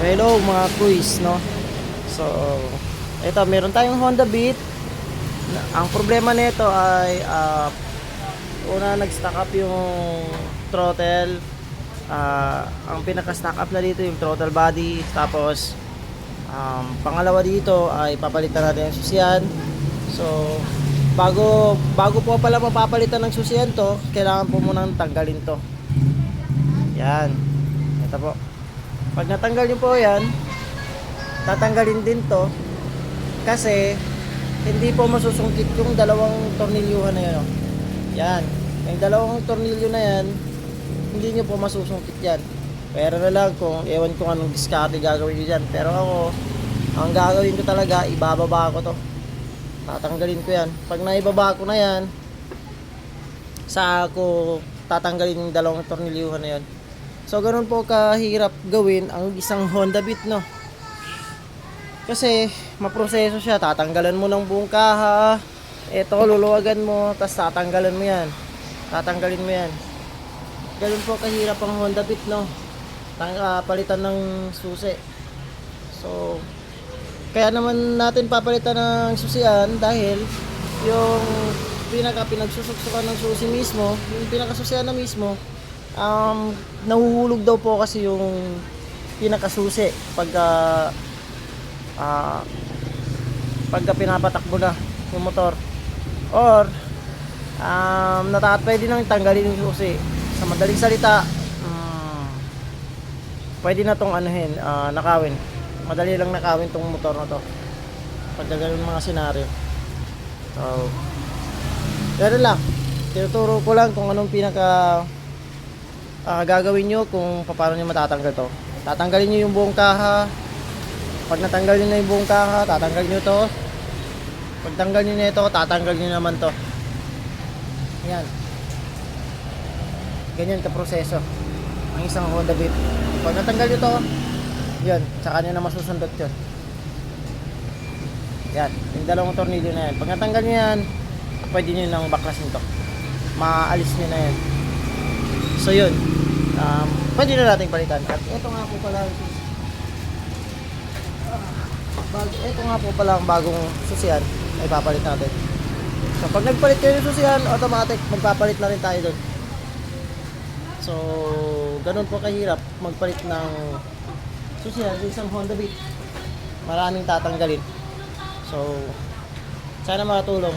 Hello mga quiz, no? So, ito, meron tayong Honda Beat. Ang problema nito ay ah, una nag-stack up yung throttle. Ah, ang pinaka-stack up na dito yung throttle body. Tapos, um, pangalawa dito ay papalitan natin yung susiyan. So, bago bago po pala mapapalitan ng susiyan to, kailangan po munang tanggalin to. Yan. Ito po. Pag natanggal nyo po yan, tatanggalin din to kasi hindi po masusungkit yung dalawang tornilyuhan na yan. Oh. Yan. Yung dalawang tornilyo na yan, hindi nyo po masusungkit yan. Pero na lang kung ewan ko anong diskarte gagawin nyo dyan. Pero ako, ang gagawin ko talaga, ibababa ko to. Tatanggalin ko yan. Pag naibaba ko na yan, sa ako tatanggalin yung dalawang tornilyuhan na yan. So, ganun po kahirap gawin ang isang Honda Beat, no? Kasi, maproseso siya. Tatanggalan mo ng buong kaha. Ito, luluwagan mo. Tapos, tatanggalan mo yan. Tatanggalin mo yan. Ganun po kahirap ang Honda Beat, no? Tang, ah, palitan ng susi. So, kaya naman natin papalitan ng susian dahil yung pinaka pinagsusuksukan ng susi mismo, yung pinakasusian na mismo, um, nahuhulog daw po kasi yung pinakasusi pagka ah pagka pinapatakbo na yung motor. Or um, nata pwede nang tanggalin yung susi sa madaling salita. Um, pwede na tong anuhin ah, nakawin. Madali lang nakawin tong motor na to. Pagka ganun mga senaryo. So ganun lang. Tinuturo ko lang kung anong pinaka ah, gagawin nyo kung paano nyo matatanggal to. Tatanggalin nyo yung buong kaha. Pag natanggal nyo na yung buong kaha, tatanggal nyo to. Pag tanggal nyo na ito, tatanggal nyo naman to. Yan. Ganyan ka proseso. Ang isang Honda Beat. Pag natanggal nyo to, yan, saka nyo na masusundot yun. Yan, yung dalawang tornilyo na yan. Pag natanggal nyo yan, pwede nyo nang baklasin to. Maalis nyo na yan. So yun, um, pwede na nating palitan. At ito nga po pala, bag, ito nga po pala ang bagong susian ay papalit natin. So pag nagpalit kayo ng susian, automatic magpapalit na rin tayo doon. So, ganun po kahirap magpalit ng susian sa isang Honda Beat. Maraming tatanggalin. So, sana makatulong